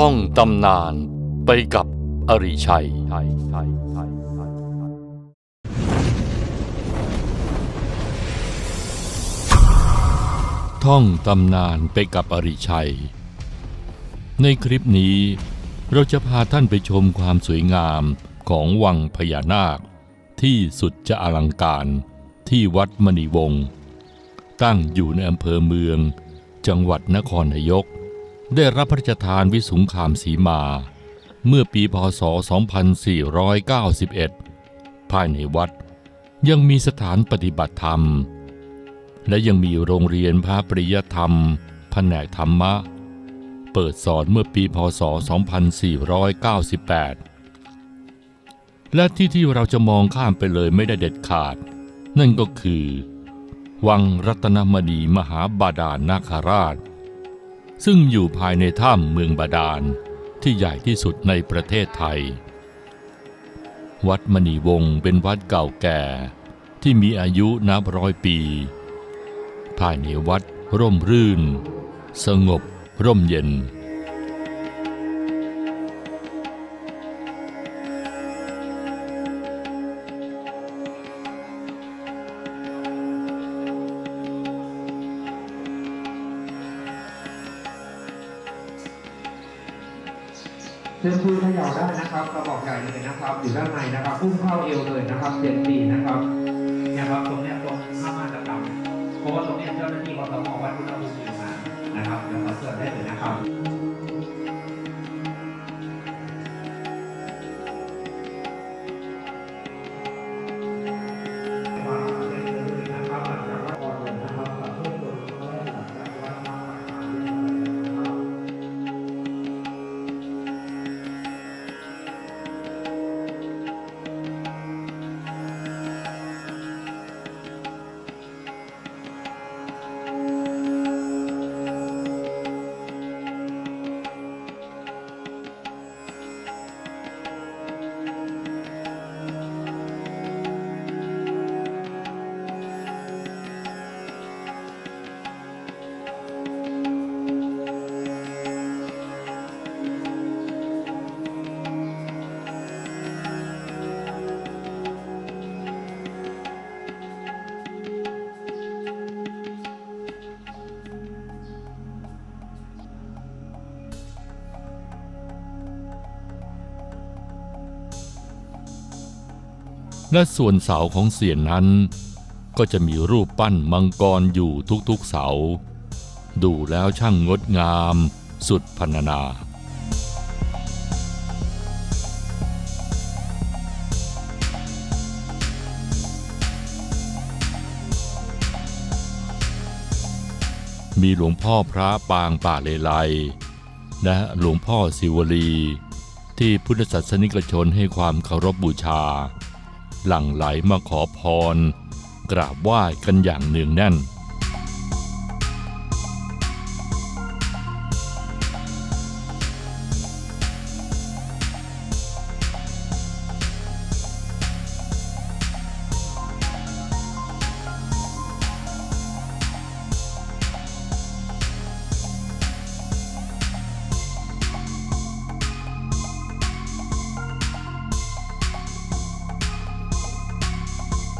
ท่องตำนานไปกับอริชัย ท่องตำนานไปกับอริชัย ในคลิปนี้เราจะพาท่านไปชมความสวยงามของวังพญานาค ที่สุดจะอลังการที่วัดมณีวงศ์ตั้งอยู่ในอำเภอเมือง จังหวัดนครนายก ได้รับพระราชทานวิสุงคามสีมา เมื่อปีพศ 2491 ภายในวัดยังมีสถานปฏิบัติธรรม และยังมีโรงเรียนพระปริยธรรมแผนกธรรมะ เปิดสอนเมื่อปีพศ 2498 และที่ที่เราจะมองข้ามไปเลยไม่ได้เด็ดขาด นั่นก็คือ วังรัตนมณีมหาบาดาลนาคราช ซึ่งอยู่ภายในถ้ำเมืองบาดาลที่ใหญ่ที่สุดในประเทศไทย วัดมณีวงศ์เป็นวัดเก่าแก่ที่มีอายุนับร้อยปี ภายในวัดร่มรื่น สงบร่มเย็น เชิญคุยเขย่าได้นะครับกระบอกใหญ่เลยนะครับ อยู่ด้านในนะครับพุ่งเข้าเอวเลยนะครับเจ็ดดีนะครับเนี่ยครับตรงเนี้ยตรงข้ามาตรกรรมเพราะว่าตรงเนี้ยเจ้าหน้าที่กสมวัดพุทธภูมิมานะครับแล้วขอเชิญได้เลยนะครับ และส่วนเสาของเสียนนั้น ก็จะมีรูปปั้นมังกรอยู่ทุกๆเสา ดูแล้วช่างงดงาม สุดพรรณนามีหลวงพ่อพระปางป่าเลไลและหลวงพ่อศิวลี ที่พุทธศาสนิกชนให้ความเคารพบบูชา หลั่งไหลมาขอพร กราบไหว้กันอย่างเนืองแน่น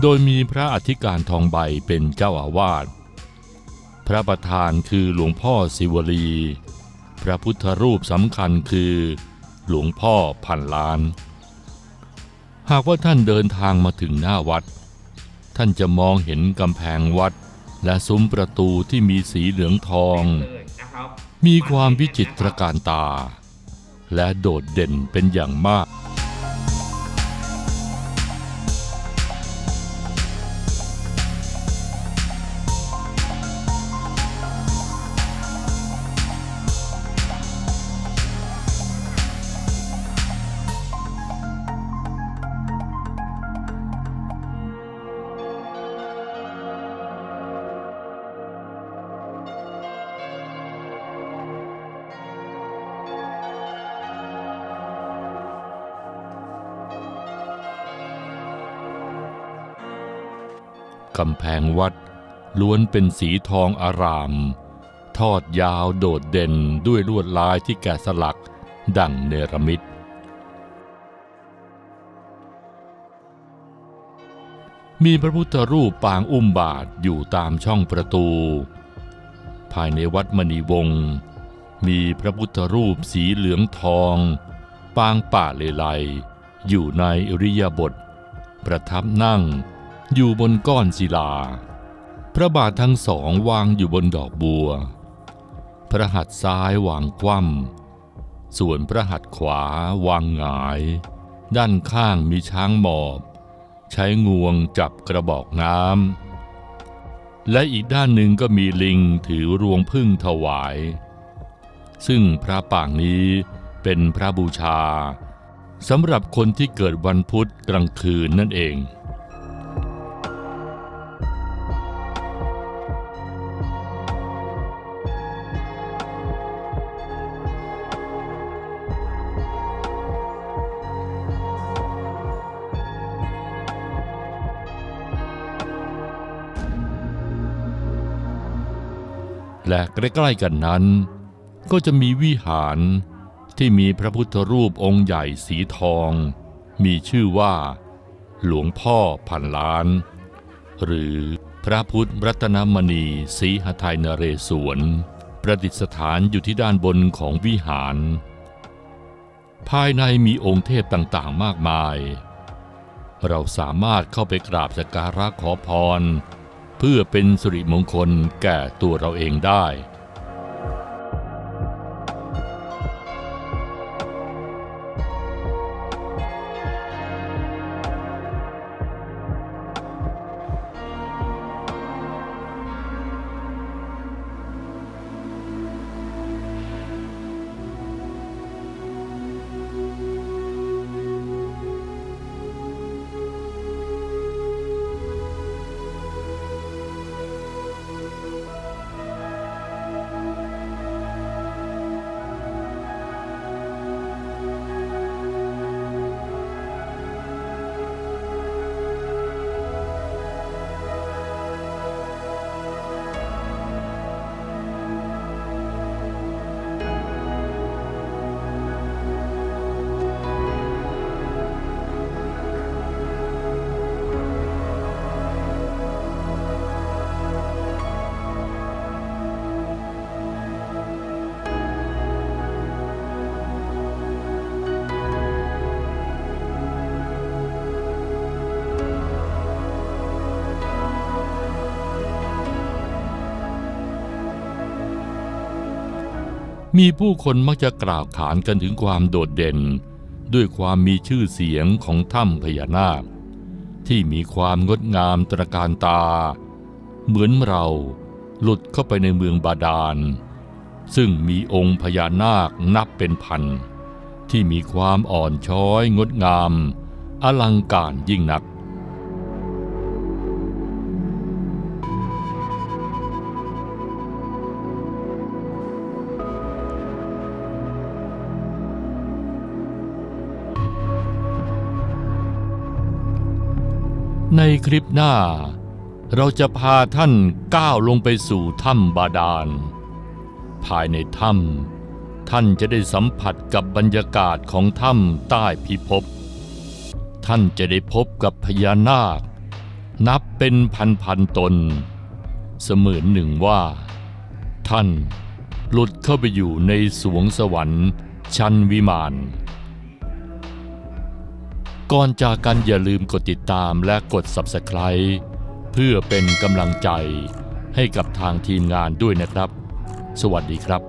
โดยมีพระอธิการทองใบเป็นเจ้าอาวาส พระประธานคือหลวงพ่อศิวลี พระพุทธรูปสำคัญคือ หลวงพ่อพันล้าน หากว่าท่านเดินทางมาถึงหน้าวัด ท่านจะมองเห็นกำแพงวัด และซุ้มประตูที่มีสีเหลืองทอง มีความวิจิตรการตา และโดดเด่นเป็นอย่างมาก กำแพงวัด ล้วนเป็นสีทองอาราม ทอดยาวโดดเด่นด้วยลวดลายที่แกะสลักดั่งเนรมิตมีพระพุทธรูปปางอุ้มบาทอยู่ตามช่องประตู ภายในวัดมณีวงศ์มีพระพุทธรูปสีเหลืองทอง ปางป่าเลไลอยู่ในอริยบท ประทับนั่ง อยู่บนก้อนศิลา พระบาททั้งสองวางอยู่บนดอกบัว พระหัตถ์ซ้ายวางคว่ำส่วนพระหัตถ์ขวาวางหงาย ด้านข้างมีช้างหมอบ ใช้งวงจับกระบอกน้ำและอีกด้านหนึ่งก็มีลิงถือรวงพึ่งถวาย ซึ่งพระปางนี้เป็นพระบูชาสำหรับคนที่เกิดวันพุธกลางคืนนั่นเอง และใกล้ๆกันนั้น ก็จะมีวิหารที่มีพระพุทธรูปองค์ใหญ่สีทอง มีชื่อว่า หลวงพ่อพันล้าน หรือพระพุทธรัตนมณีศรีหทัยนเรศวร ประดิษฐานอยู่ที่ด้านบนของวิหาร ภายในมีองค์เทพต่างๆมากมาย เราสามารถเข้าไปกราบสักการะขอพร เพื่อเป็นสิริมงคลแก่ตัวเราเองได้ มีผู้คนมักจะกล่าวขานกันถึงความโดดเด่น ด้วยความมีชื่อเสียงของถ้ำพญานาค ที่มีความงดงามตระการตา เหมือนเราหลุดเข้าไปในเมืองบาดาล ซึ่งมีองค์พญานาคนับเป็นพัน ที่มีความอ่อนช้อยงดงาม อลังการยิ่งนัก คลิปหน้า เราจะพาท่านก้าวลงไปสู่ถ้ำบาดาล ภายในถ้ำท่านจะได้สัมผัสกับบรรยากาศของถ้ำใต้พิภพ ท่านจะได้พบกับพญานาค นับเป็นพันพันตน เสมือนหนึ่งว่า ท่านหลุดเข้าไปอยู่ในสวงสวรรค์ชั้นวิมาน ก่อนจากกันอย่าลืมกดติดตามและกด Subscribe เพื่อเป็นกำลังใจให้กับทางทีมงานด้วยนะครับ สวัสดีครับ